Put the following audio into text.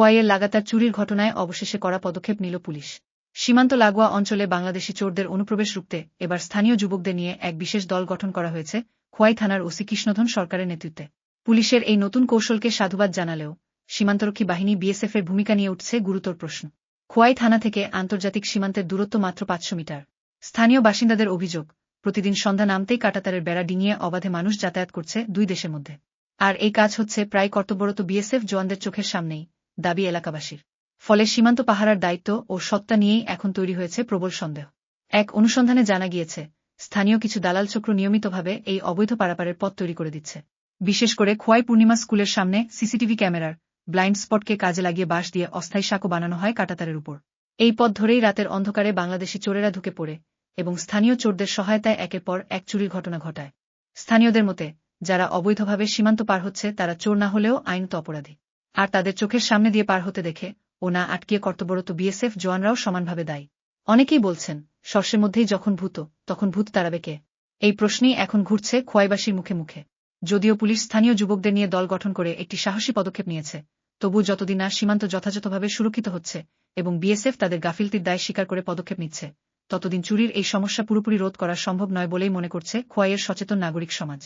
খোয়াইয়ের লাগাতার চুরির ঘটনায় অবশেষে করা পদক্ষেপ নিল পুলিশ। সীমান্ত লাগোয়া অঞ্চলে বাংলাদেশি চোরদের অনুপ্রবেশ রুখতে এবার স্থানীয় যুবকদের নিয়ে এক বিশেষ দল গঠন করা হয়েছে খোয়াই থানার ওসি কৃষ্ণধন সরকারের নেতৃত্বে। পুলিশের এই নতুন কৌশলকে সাধুবাদ জানালেও সীমান্তরক্ষী বাহিনী বিএসএফের ভূমিকা নিয়ে উঠছে গুরুতর প্রশ্ন। খোয়াই থানা থেকে আন্তর্জাতিক সীমান্তের দূরত্ব মাত্র পাঁচশো মিটার। স্থানীয় বাসিন্দাদের অভিযোগ, প্রতিদিন সন্ধ্যা নামতেই কাটাতারের বেড়া ডিঙিয়ে অবাধে মানুষ যাতায়াত করছে দুই দেশের মধ্যে। আর এই কাজ হচ্ছে প্রায় কর্তব্যরত বিএসএফ জওয়ানদের চোখের সামনেই। দাবি এলাকাবাসীর। ফলে সীমান্ত পাহারার দায়িত্ব ও সত্তা নিয়েই এখন তৈরি হয়েছে প্রবল সন্দেহ। এক অনুসন্ধানে জানা গিয়েছে, স্থানীয় কিছু দালাল চক্র নিয়মিতভাবে এই অবৈধ পারাপারের পথ তৈরি করে দিচ্ছে। বিশেষ করে খোয়াই পূর্ণিমা স্কুলের সামনে সিসিটিভি ক্যামেরার ব্লাইন্ড স্পটকে কাজে লাগিয়ে বাঁশ দিয়ে অস্থায়ী সাঁকো বানানো হয় কাটাতারের উপর। এই পথ ধরেই রাতের অন্ধকারে বাংলাদেশি চোরেরা ঢুকে পড়ে এবং স্থানীয় চোরদের সহায়তায় একের পর এক চুরির ঘটনা ঘটায়। স্থানীয়দের মতে, যারা অবৈধভাবে সীমান্ত পার হচ্ছে তারা চোর না হলেও আইনত অপরাধী। আর তাদের চোখের সামনে দিয়ে পার হতে দেখে ও না আটকিয়ে কর্তব্যরত বিএসএফ জওয়ানরাও সমানভাবে দায়ী। অনেকেই বলছেন শস্যের মধ্যেই যখন ভূত, তখন ভূত তাড়াবে কে? এই প্রশ্নেই এখন ঘুরছে খোয়াইবাসীর মুখে মুখে। যদিও পুলিশ স্থানীয় যুবকদের নিয়ে দল গঠন করে একটি সাহসী পদক্ষেপ নিয়েছে, তবু যতদিন না সীমান্ত যথাযথভাবে সুরক্ষিত হচ্ছে এবং বিএসএফ তাদের গাফিলতির দায় স্বীকার করে পদক্ষেপ নিচ্ছে, ততদিন চুরির এই সমস্যা পুরোপুরি রোধ করা সম্ভব নয় বলেই মনে করছে খোয়াইয়ের সচেতন নাগরিক সমাজ।